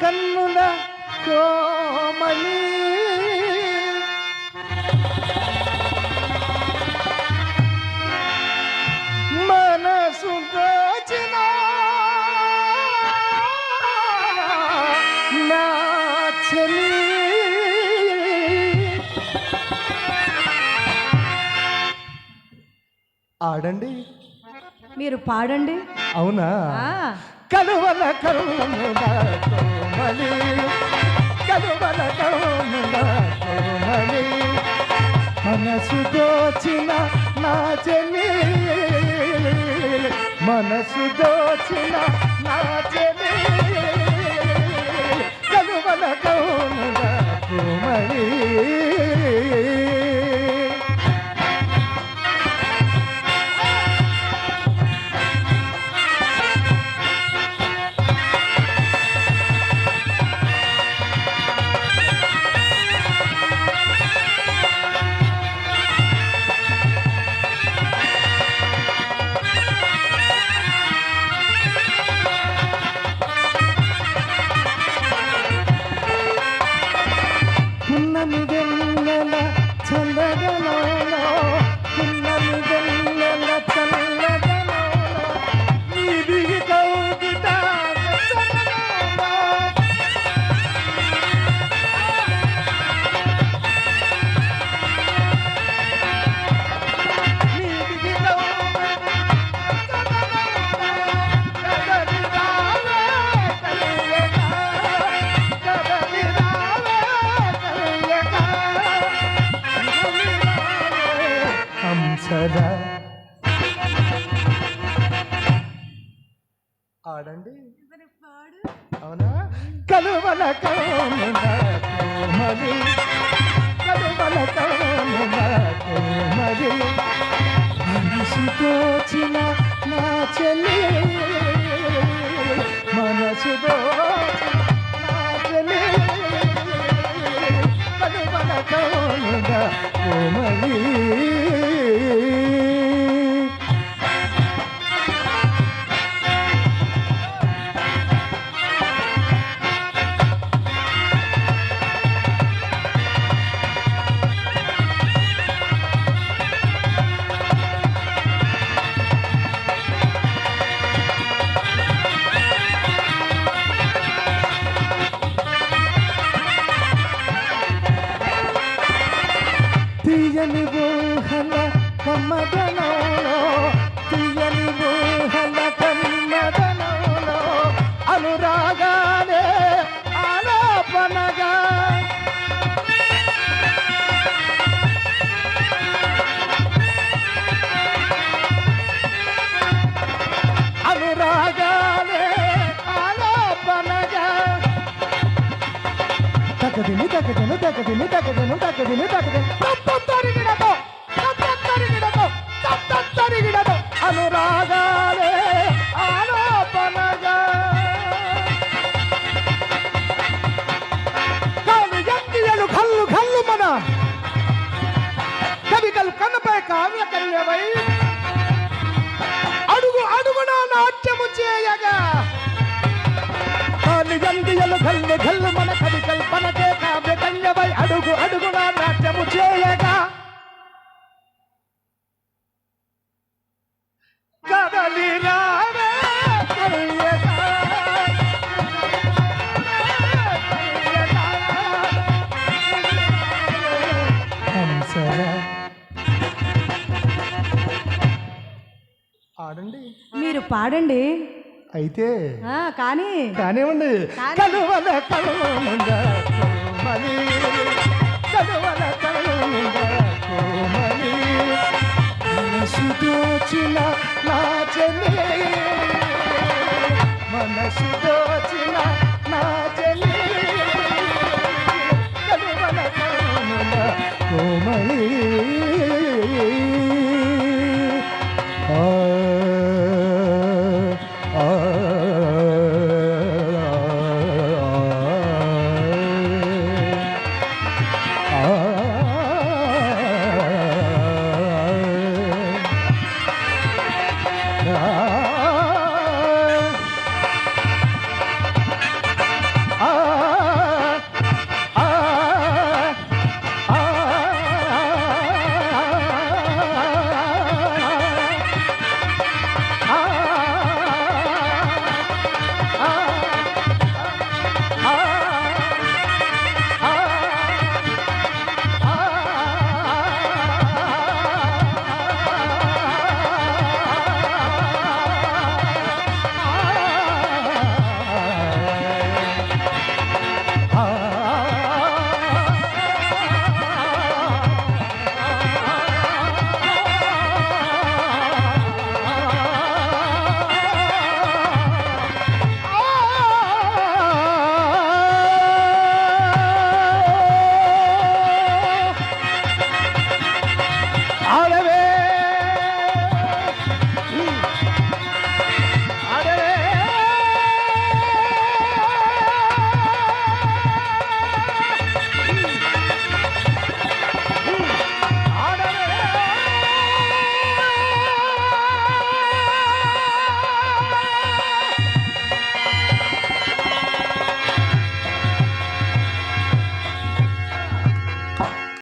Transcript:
కన్నుల కోమలి. మనసు దోచిన నా చెలి. ఆడండి. మీరు పాడండి. అవునా? కలువల కరుణుల కోమలి. కలువల కరుణుల కోమలి. మనసు దోచిన నా చెలి మనసు దోచిన నా చెలి హంసదా ఆడండి. అవునా? కలువల కౌమున కోమలి కలువల కౌమున కోమలి తీయని ఊహల కమ్మదనంలో తీయని ఊహల కమ్మదనంలో ತಕ್ಕದಿನಿ ತಕ್ಕದಿನು ತಕ್ಕದಿನಿ ತಕ್ಕದಿನಿ ತಪ್ಪತ್ತರಿ ಗಿಡದು ತಪ್ಪತ್ತರಿ ಗಿಡದು ತಪ್ಪತ್ತರಿ ಗಿಡದು ಅನುರಾಗಲೇ ಆರೋಪನಗ ಕವಿ ಎಂದಿಯಲು ಕಲ್ಲು ಕಲ್ಲು ಮನ ಕವಿಗಳು ಕನಪೇ ಕಾವ್ಯ ಕಲ್ಯವೈ ఆడండి మీరు పాడండి. అయితే కానీ కానివ్వండి. కలువల కలువల కలువల మనసు దోచిన నా చెల్లి మనసు దోచిన